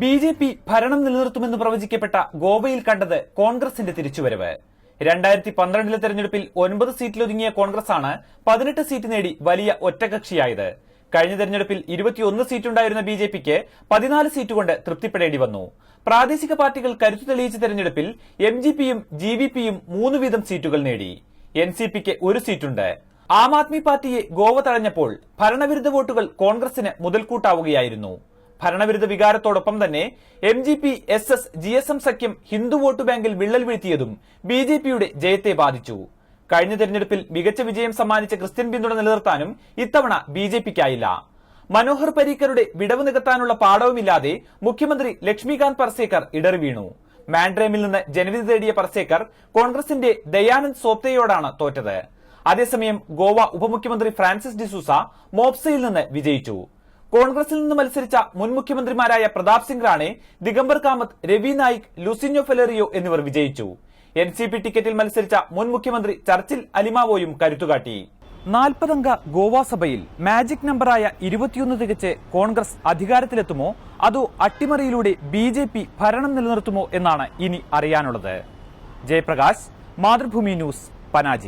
B J P ഭരണം നിലനിർത്തുമെന്ന് പ്രവചിക്കപ്പെട്ട ഗോവയിൽ കണ്ടത് കോൺഗ്രസിന്റെ തിരിച്ചുവരവ്. രണ്ടായിരത്തി പന്ത്രണ്ടിലെ തെരഞ്ഞെടുപ്പിൽ ഒൻപത് സീറ്റിലൊതുങ്ങിയ ആണ് പതിനെട്ട് സീറ്റ് നേടി വലിയ ഒറ്റകക്ഷിയായത്. കഴിഞ്ഞ തെരഞ്ഞെടുപ്പിൽ ഇരുപത്തിയൊന്ന് സീറ്റുണ്ടായിരുന്ന ബി ജെ പിക്ക് പതിനാല് സീറ്റ് കൊണ്ട് തൃപ്തിപ്പെടേണ്ടി വന്നു. പ്രാദേശിക പാർട്ടികൾ കരുത്തു തെളിയിച്ച തെരഞ്ഞെടുപ്പിൽ എം ജി പിയും ജി വി പിയും മൂന്ന് വീതം സീറ്റുകൾ നേടി. എൻ സി പിക്ക് ഒരു സീറ്റുണ്ട്. ആം ആദ്മി പാർട്ടിയെ ഗോവ തഴഞ്ഞപ്പോൾ ഭരണവിരുദ്ധ വോട്ടുകൾ കോൺഗ്രസിന് മുതൽക്കൂട്ടാവുകയായിരുന്നു. ഭരണവിരുദ്ധ വികാരത്തോടൊപ്പം തന്നെ M G P S S G S M സഖ്യം ഹിന്ദു വോട്ട് ബാങ്കിൽ വിള്ളൽ വീഴ്ത്തിയതും ബി ജെ പിയുടെ ജയത്തെ ബാധിച്ചു. കഴിഞ്ഞ തെരഞ്ഞെടുപ്പിൽ മികച്ച വിജയം സമ്മാനിച്ച ക്രിസ്ത്യൻ പിന്തുണ നിലനിർത്താനും ഇത്തവണ ബി ജെ പിക്കായില്ല. മനോഹർ പരീക്കറുടെ വിടവ് നികത്താനുള്ള പാഠവുമില്ലാതെ മുഖ്യമന്ത്രി ലക്ഷ്മികാന്ത് പർസേക്കർ ഇടറി വീണു. മാൻഡ്രേമിൽ നിന്ന് ജനവിധി തേടിയ പർസേക്കർ കോൺഗ്രസിന്റെ ദയാനന്ദ് സോപ്തയോടാണ് തോറ്റത്. അതേസമയം ഗോവ ഉപമുഖ്യമന്ത്രി ഫ്രാൻസിസ് ഡിസൂസ മോപ്സയിൽ നിന്ന് വിജയിച്ചു. കോൺഗ്രസിൽ നിന്ന് മത്സരിച്ച മുൻ മുഖ്യമന്ത്രിമാരായ പ്രതാപ് സിംഗ് റാണെ ദിഗംബർ കാമത്ത് രവി നായിക് ലൂസിഞ്ഞോ ഫെലറിയോ എന്നിവർ വിജയിച്ചു. എൻ സി പി ടിക്കറ്റിൽ മത്സരിച്ച മുൻ മുഖ്യമന്ത്രി ചർച്ചിൽ അലിമാവോയും കരുത്തുകാട്ടി. നാൽപ്പതംഗ ഗോവ സഭയിൽ മാജിക് നമ്പറായ ഇരുപത്തിയൊന്ന് തികച്ച് കോൺഗ്രസ് അധികാരത്തിലെത്തുമോ? അതോ അട്ടിമറിയിലൂടെ ബി ജെ പി ഭരണം നിലനിർത്തുമോ എന്നാണ് ഇനി അറിയാനുള്ളത്. ജയപ്രകാശ് മാതൃഭൂമി ന്യൂസ് പനാജി.